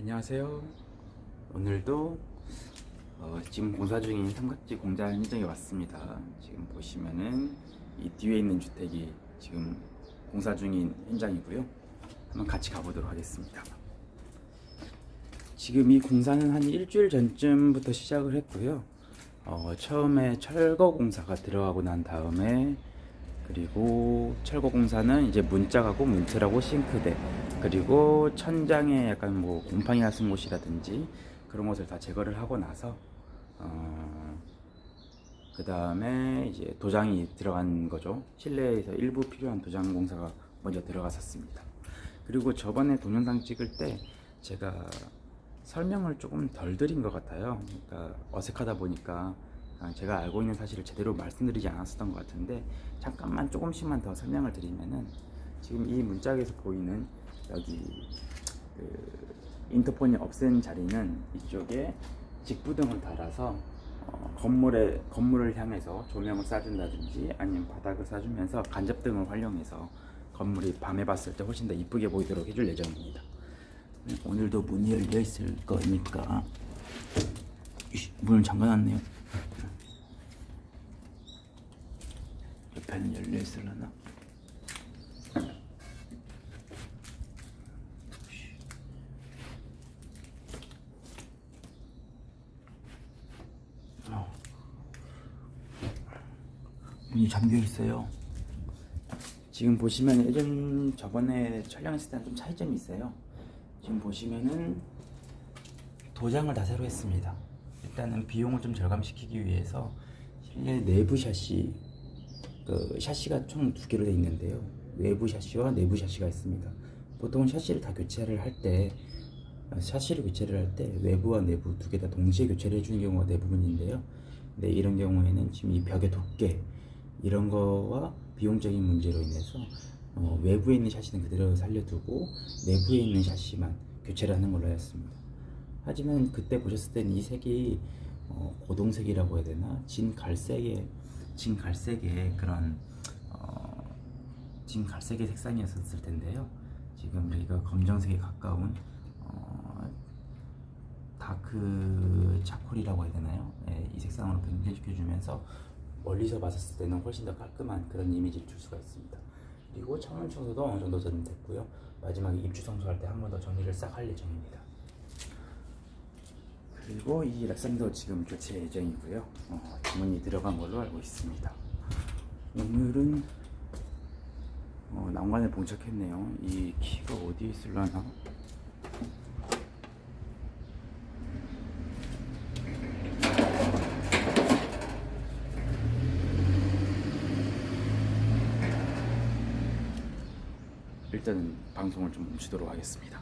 안녕하세요. 오늘도 어, 지금 공사 중인 삼각지 공장 현장에 왔습니다. 지금 보시면은 이 뒤에 있는 주택이 지금 공사 중인 현장이고요. 한번 같이 가보도록 하겠습니다. 지금 이 공사는 한 일주일 전쯤부터 시작을 했고요. 어, 처음에 철거 공사가 들어가고 난 다음에 그리고 철거 공사는 이제 문짝하고 문틀하고 싱크대 그리고 천장에 약간 뭐 곰팡이 났은 곳이라든지 그런 것을 다 제거를 하고 나서 어, 그 다음에 이제 도장이 들어간 거죠. 실내에서 일부 필요한 도장 공사가 먼저 들어갔었습니다. 그리고 저번에 동영상 찍을 때 제가 설명을 조금 덜 드린 것 같아요. 그러니까 어색하다 보니까 아, 제가 알고 있는 사실을 제대로 말씀드리지 않았었던 것 같은데 잠깐만 조금씩만 더 설명을 드리면은 지금 이 문짝에서 보이는 여기 그 인터폰이 없앤 자리는 이쪽에 직부등을 달아서 어, 건물에 건물을 향해서 조명을 쏴준다든지 아니면 바닥을 쏴주면서 간접등을 활용해서 건물이 밤에 봤을 때 훨씬 더 이쁘게 보이도록 해줄 예정입니다. 오늘도 문이 열려 있을 거니까 문을 잠가놨네요. 옆에는 열려 있을려나? 어. 문이 잠겨 있어요. 지금 보시면 예전 저번에 촬영했을 때랑 좀 차이점이 있어요. 지금 보시면은 도장을 다 새로 했습니다. 일단은 비용을 좀 절감시키기 위해서 실내 내부 샤시 그 샤시가 총 두 개로 되어 있는데요. 외부 샤시와 내부 샤시가 있습니다. 보통 샤시를 다 교체를 할 때 샤시를 교체를 할 때 외부와 내부 두 개 다 동시에 교체를 해주는 경우가 대부분인데요. 근데 이런 경우에는 지금 이 벽의 두께 이런 거와 비용적인 문제로 인해서 어, 외부에 있는 샤시는 그대로 살려두고 내부에 있는 샤시만 교체를 하는 걸로 하였습니다. 하지만 그때 보셨을 때는 이 색이 어, 고동색이라고 해야 되나 진 갈색의 진 갈색의 그런 어, 진 갈색의 색상이었을 텐데요. 지금 여기가 검정색에 가까운 어, 다크 차콜이라고 해야 되나요? 예, 이 색상으로 변경시켜주면서 멀리서 봤을 때는 훨씬 더 깔끔한 그런 이미지를 줄 수가 있습니다. 그리고 창문 청소도 어느 정도 됐고요. 마지막에 입주 청소할 때 한 번 더 정리를 싹 할 예정입니다. 그리고 이 락상도 지금 교체 예정이고요. 어, 주문이 들어간 걸로 알고 있습니다. 오늘은 어, 난관에 봉착했네요. 이 키가 어디에 있을라나? 일단은 방송을 좀 멈추도록 하겠습니다.